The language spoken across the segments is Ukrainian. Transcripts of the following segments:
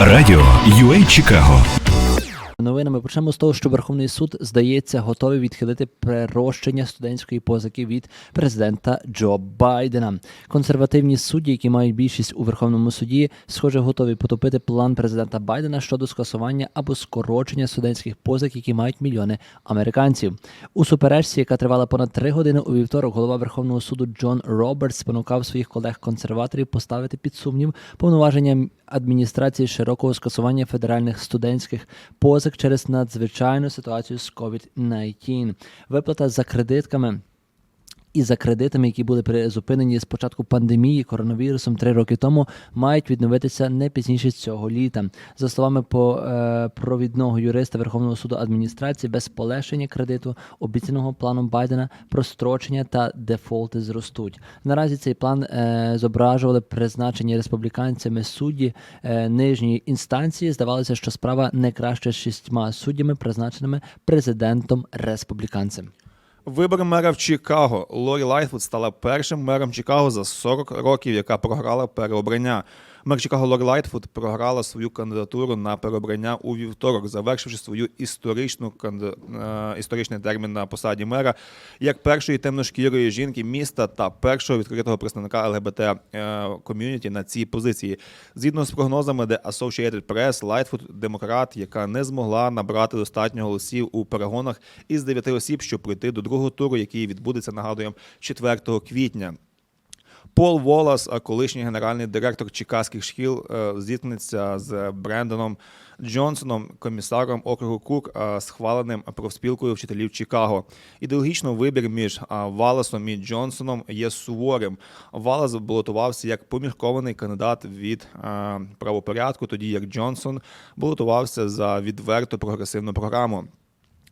Радіо UA Чикаго. Новинами почнемо з того, що Верховний суд здається готовий відхилити прирощення студентської позики від президента Джо Байдена. Консервативні судді, які мають більшість у Верховному суді, схоже, готові потопити план президента Байдена щодо скасування або скорочення студентських позик, які мають мільйони американців. У суперечці, яка тривала понад три години у вівторок, голова Верховного суду Джон Робертс спонукав своїх колег-консерваторів поставити під сумнів повноваження адміністрації широкого скасування федеральних студентських позик через надзвичайну ситуацію з COVID-19. Виплата за кредитками. І за кредитами, які були призупинені з початку пандемії коронавірусом три роки тому, мають відновитися не пізніше цього літа. За словами по е, провідного юриста Верховного суду адміністрації, без полегшення кредиту, обіцяного планом Байдена, прострочення та дефолти зростуть. Наразі цей план е, зображували призначені республіканцями судді е, нижньої інстанції. Здавалося, що справа не краще з шістьма суддями, призначеними президентом республіканцем. Вибори мера в Чикаго. Лорі Лайтфуд стала першим мером Чикаго за 40 років, яка програла переобрання. Мер Чикаго Лорі Лайтфуд програла свою кандидатуру на переобрання у вівторок, завершивши свою історичну е, історичний термін на посаді мера як першої темношкірої жінки міста та першого відкритого представника ЛГБТ е, ком'юніті на цій позиції. Згідно з прогнозами The Associated Press, Лайтфуд демократ, яка не змогла набрати достатньо голосів у перегонах із дев'яти осіб, щоб пройти до другого туру, який відбудеться, нагадуємо, 4 квітня. Пол Волас, колишній генеральний директор чикаських шкіл, е, зіткнеться з Брендоном Джонсоном, комісаром округу Кук, е, схваленим профспілкою вчителів Чикаго. Ідеологічно вибір між а, Валасом і Джонсоном є суворим. Валас балотувався як поміркований кандидат від е, правопорядку, тоді як Джонсон балотувався за відверто прогресивну програму.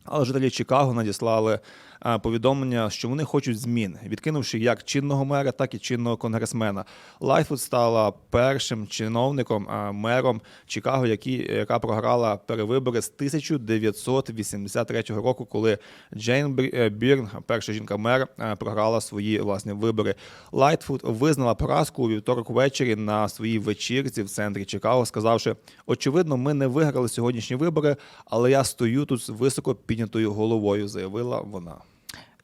Але жителі Чикаго надіслали е, повідомлення, що вони хочуть змін, відкинувши як чинного мера, так і чинного конгресмена. Лайтфуд стала першим чиновником, е, мером Чикаго, які, яка програла перевибори з 1983 року, коли Джейн е, Бірн, перша жінка-мер, програла свої власні вибори. Лайтфуд визнала поразку у вівторок ввечері на своїй вечірці в центрі Чикаго, сказавши: очевидно, ми не виграли сьогоднішні вибори, але я стою тут високо піднятою головою, заявила вона.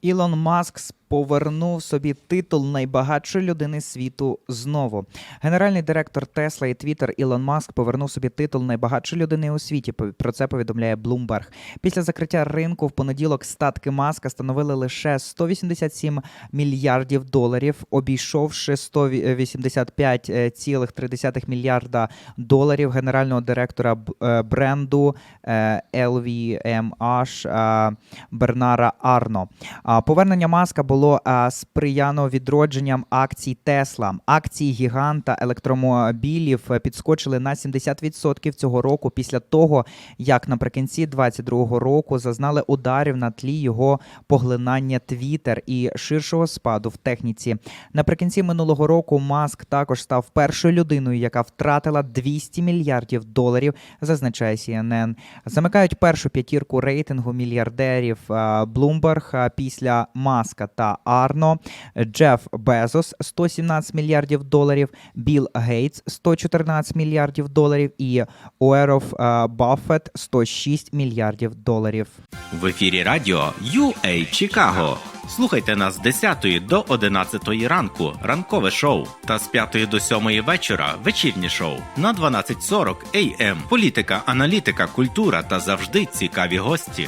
Ілон Маск повернув собі титул найбагатшої людини світу знову. Генеральний директор Тесла і Твіттер Ілон Маск повернув собі титул найбагатшої людини у світі. Про це повідомляє Bloomberg. Після закриття ринку в понеділок статки Маска становили лише 187 мільярдів доларів, обійшовши 185,3 мільярда доларів генерального директора е, бренду е, LVMH е, Бернара Арно. Повернення маска було сприяно відродженням акцій Тесла. Акції гіганта електромобілів е, підскочили на 70% цього року після того, як наприкінці 2022 року зазнали ударів на тлі його поглинання Twitter і ширшого спаду в техніці. Наприкінці минулого року Маск також став першою людиною, яка втратила 200 мільярдів доларів, зазначає CNN. Замикають першу п'ятірку рейтингу мільярдерів е, Bloomberg е, після Маска та Арно, Джеф Безос 117 мільярдів доларів, Білл Гейтс 114 мільярдів доларів і Уеров е, Баффет 106 мільярдів доларів. В ефірі радіо UA Чикаго. Слухайте нас з 10 до 11 ранку, ранкове шоу, та з 5 до 7 вечора вечірнє шоу на 12.40 AM. Політика, аналітика, культура та завжди цікаві гості.